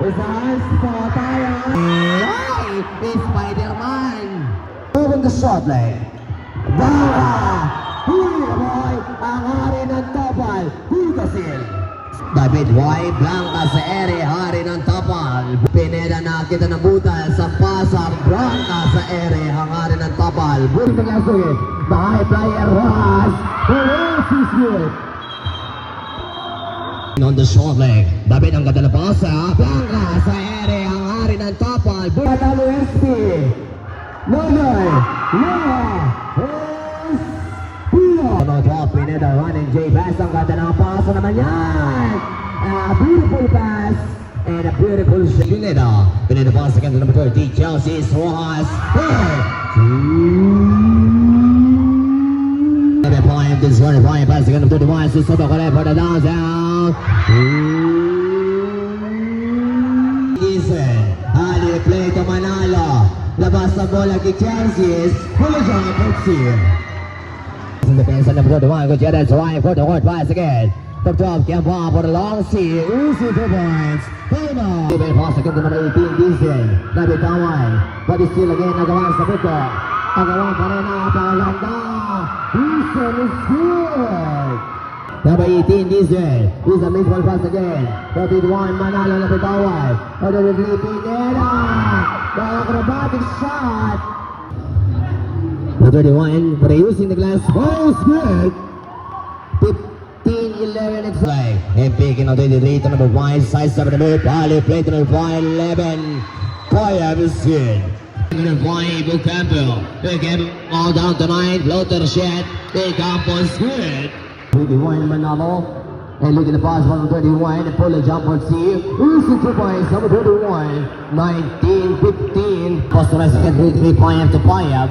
Isang spot tayo. Ay! Spider-Man! Moving the shot lane. Bawa! Na boy! Ang hari ng topal, Bugasil. David White, Blanca sa ere, hari ng topal. Pineda na kita ng butal sa pasang Blanca sa ere, ang hari ng gasugit. The high flyer Rojas. Rojas is good. On the short leg, David ang ganda na pasa. Blanca sa ere, ang hari ng topal. Panalo SP. Nonoy. Espino. Ano to, Pineda running J. Bass ang ganda ng pasa naman yan. A beautiful pass. And a beautiful shot. Pineda. Pineda pass again to number 30. Chelsea. Hey. Number five, this is running five, passing on to the one, so Soto Kore Listen, Ali to bola kay Chelsea. Siya ang. In the fence, number 21, Gutierrez, right for the court, pass again. Top 12, Gampa for the long C. Easy two points. Paymo. Ibig pass again to number 18, Diesel. Nabi Tawan. But still again, nagawa sa puto. Nagawa pa rin is good. Number 18, Diesel. Is a mid-ball pass again. 31, Manalo na. Order with Lee Pineda. The acrobatic shot. Number 31, but using the glass. Oh, good. 15, 11, it's. And picking on 23 to number 1, size 7 number, Pali play to number 5, 11. Poyab is good. Number 5, Bill Campbell. Bill Campbell all down to 9, shed. Bill Campbell is good. 21, Manalo. And look at the pass from 31, and pull a jump on C. Easy two points, number 21, 19, 15. Posterize again, 3 point to Poyab.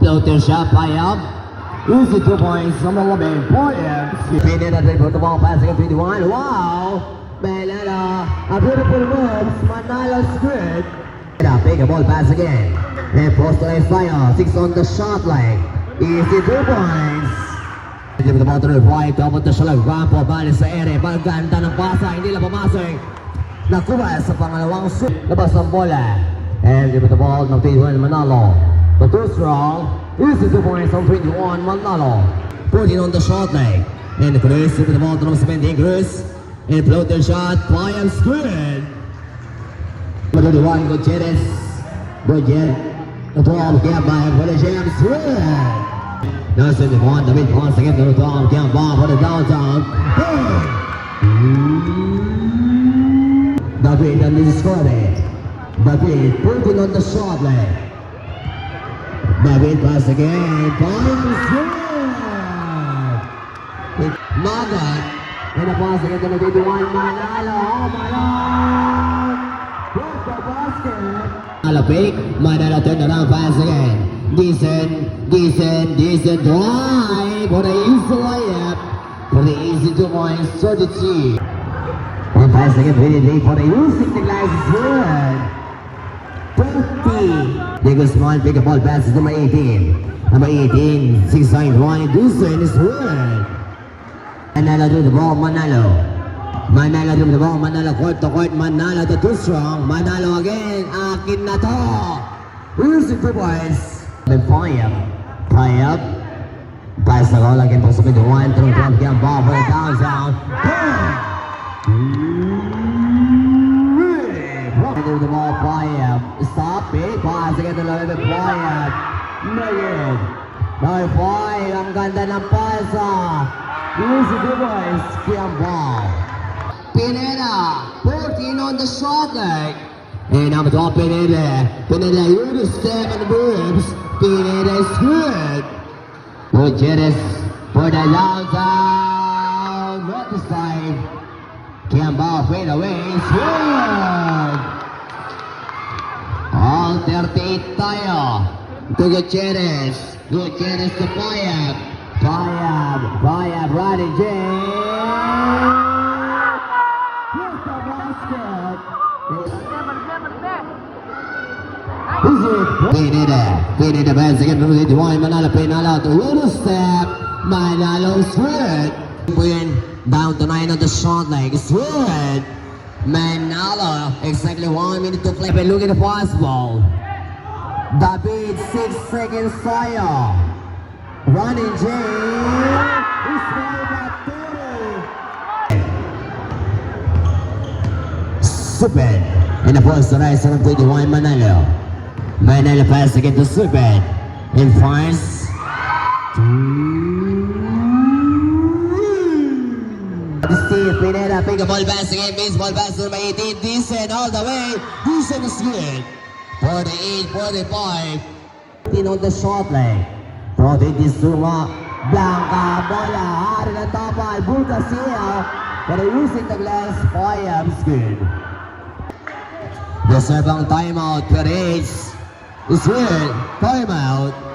Floater shot, Poyab. Easy two points, number 11, Poyab. Pineda at the ball, passing at 21. Wow! Belera, a beautiful move. Manalo's. Pineda, Take a ball pass again. And posterize fire, six on the shot line. Easy two points. Hindi mo naman tuloy right, na siya lang rampo, bali sa ere, pagkanta ng pasa, hindi lang pumasok. Nakuha sa pangalawang shoot, labas ang bola. And give it the ball ng 21 Manalo. The two strong, easy two points on 21 Manalo. Putting on the shot leg. And Cruz with the ball to 17, Cruz. And floater shot, good. Number 21, Gutierrez. Gutierrez. The 12, Gabay, for the James, good. Nelson Devon, David Ponce again to the top, Cam Bob for the downtown. David and this is Scotty. David putting on the shot leg. David pass again. Bombs good. Magat. And a pass again to the 51. Manalo. Oh, Manalo. With the basket. Alapik. Manalo turn around pass again. Decent, decent, decent drive for the easy layup. For the easy two points, 32. One pass again, really late for the using the glass is good. 50. Big small, big ball pass is number 18. Number 18, 6 side Ryan Dusen is good. Manalo to the ball, Manalo. Manalo to the ball, Manalo court to court, Manalo to two strong. Manalo again, akin na to. Who's the two boys? Then Payab. Payab. Pass the ball again for Sumit one through twelve. Get ball for the downtown. Into the ball, Payab. Stop it. Pass again to the Payab. Negative. Now Payab. Ang ganda ng pasa. Easy two boys. Get ball. Pineda. 14 on the shot leg. And number 12, Pineda. Pineda, you to step on the boobs. Pineda is good. Gutierrez for the downtown. Not this time. Campbell fade away. Good. All 38 tayo. To Gutierrez. Gutierrez to Payab. Payab. Payab running James. Pineda, Pineda pass again from 81, Manalo, Pinala to little step, Manalo sweat. Win, down to nine on the short leg. Good. Manalo, exactly one minute to play. But look at the fastball. David, six seconds fire. Running. Ismail Super. In the first right, 721 Manalo. Manalo pass again to Super. In fires. Steve Pineda, pick a ball pass again, baseball pass to number 18, decent all the way, decent is good. 48, 45, 15 on the short leg. Protein Suma, Blanca, Bola, hari ng tapal, butas siya, pero using the glass, fire is good. Deserve ang timeout, pero it's, it's good, timeout.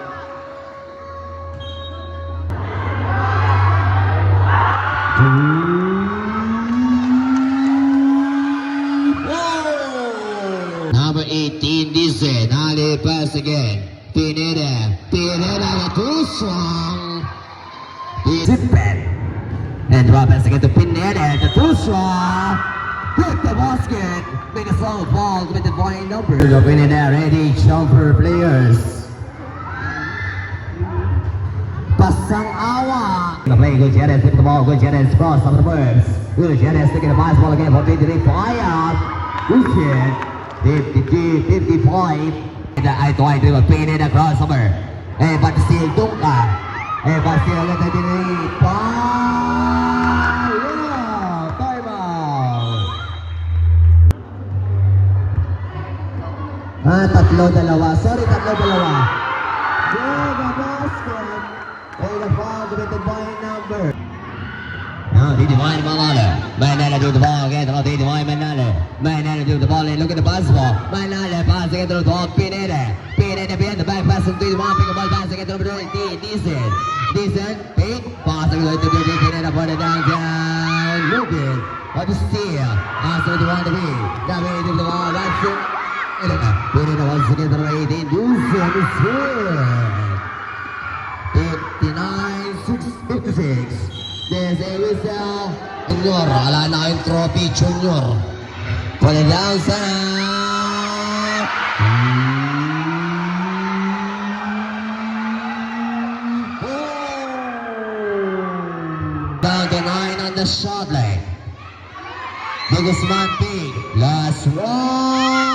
Number 18, Dice, Nali pass again. Pineda, Pineda, too strong. Zipper. And drop pass again to Pineda, the too strong. Hit the basket. Make a slow ball with the point number. Pineda, ready, jumper players. Pasang awa. The play, good Jerez, hit the ball, good Jerez, cross on the birds. Good Jerez, taking the basketball again for 23, fire. Good kid. 52, 55. And I try to pin it across over. Eh, but still, don't ka. Eh, but still, let the delay. Fire! Ah, tatlo, dalawa. Sorry, tatlo, dalawa. Good, the basket. And the ball committed by number. Now, Didi Vine Malala. Manala do the ball again. Oh, Didi Vine Manala. Manala do the ball and look at the basketball. Manala pass again to the ball. Pineda. Pineda behind the back pass to Didi Vine. Pick a ball pass again to number 20. Decent. Decent. Pick. Pass again to Didi Pineda. Put it down, down. Look it. What is steal? Pass to the one to. David to the ball. That's it. Pineda once again to number 18. Decent is good. 59, 56. There's a whistle. Junior, na Junior. Put it down, on the shot leg. The Guzman big. Last one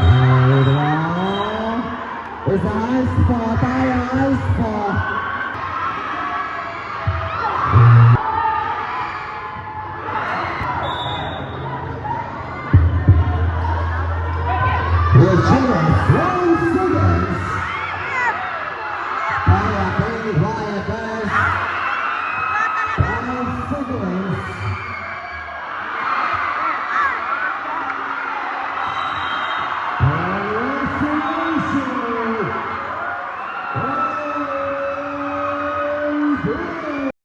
It's a ball,